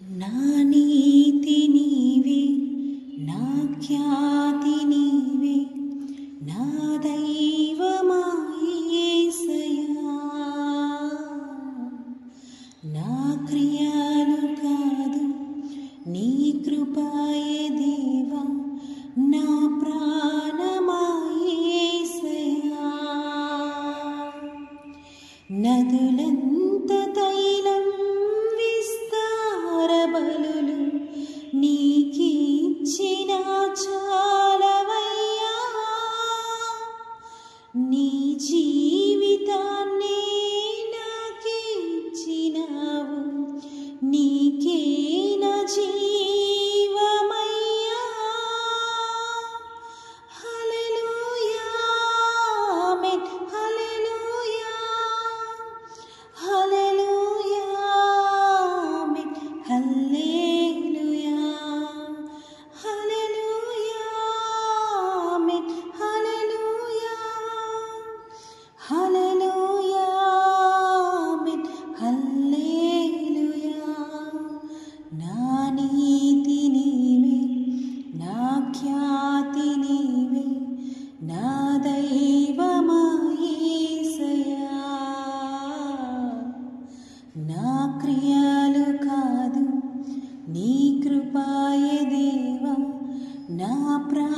నా నీతి నీవే నా ఖ్యాతి నీవే నా దైవమాయేసయా నా క్రియలు కాదు నీ కృపాయే దేవా నా ప్రాణమాయేసయా నదుల నీకిచ్చిన చాలవయ్యా. నీ జీవితాన్ని నాకిచ్చినావు. నీకే నా జీ నా ఖ్యాతి నీవే నా క్రియలు కాదు నీ కృపాయే దేవా నా ప్రా